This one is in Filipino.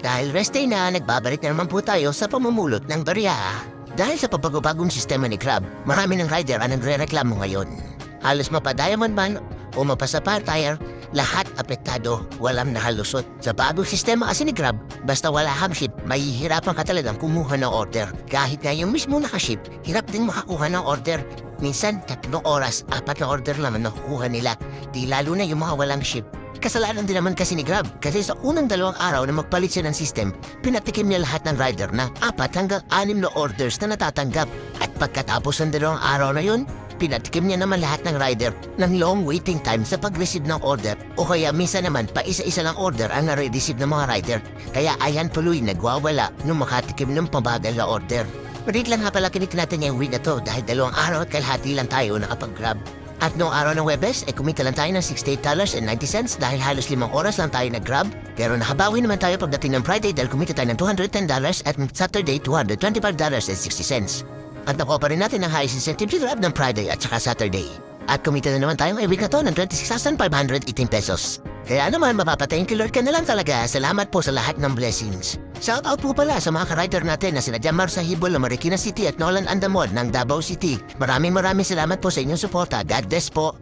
Dahil rest day na, nagbabalik na naman po tayo sa pamumulot ng barya. Dahil sa pabagong sistema ni Crab, marami ng rider ang nagre-reklamo ngayon. Halos mapa-diamond man o mapa-sapphire tire, lahat apektado, walang nakalusot. Sa bagong sistema kasi ni Grab, basta wala kang ship, mahihirapan ka talagang kumuha ng order. Kahit nga yung mismo nakaship, hirap din makakuha ng order. Minsan, tatlong oras, apat na order naman nakukuha nila. Di lalo na yung mga walang ship. Kasalanan din naman kasi ni Grab kasi sa unang dalawang araw na magpalit siya ng system, pinatikim niya lahat ng rider na apat hanggang anim na orders na natatanggap. At pagkatapos ng dalawang araw na yun, pinatikim niya naman lahat ng rider ng long waiting time sa pag-receive ng order o kaya minsan naman pa isa-isa lang order ang nare-receive ng mga rider. Kaya ayan tuloy nagwawala nung makatikim ng pabagal na order. Marit lang nga pala kinik natin yung week na to dahil dalawang araw at kalahati lang tayo nakapag-grab. At noong araw ng Webes, eh kumita lang tayo ng $68.90 dahil halos limang oras lang tayo nag-grab. Pero nakabawi naman tayo pagdating ng Friday dahil kumita tayo ng $210 at Saturday $225.60. At nakuha pa rin natin ang highest incentive to grab ng Friday at saka Saturday. At kumita na naman tayo ngayong week na to ng 26,518 pesos. Kaya naman mapapatayin kay Lord ka na lang talaga. Salamat po sa lahat ng blessings. Shout out po pala sa mga ka-rider natin na sina Jamar Sahibol ng Marikina City at Nolan Andamod ng Davao City. Maraming maraming salamat po sa inyong suporta. God bless po.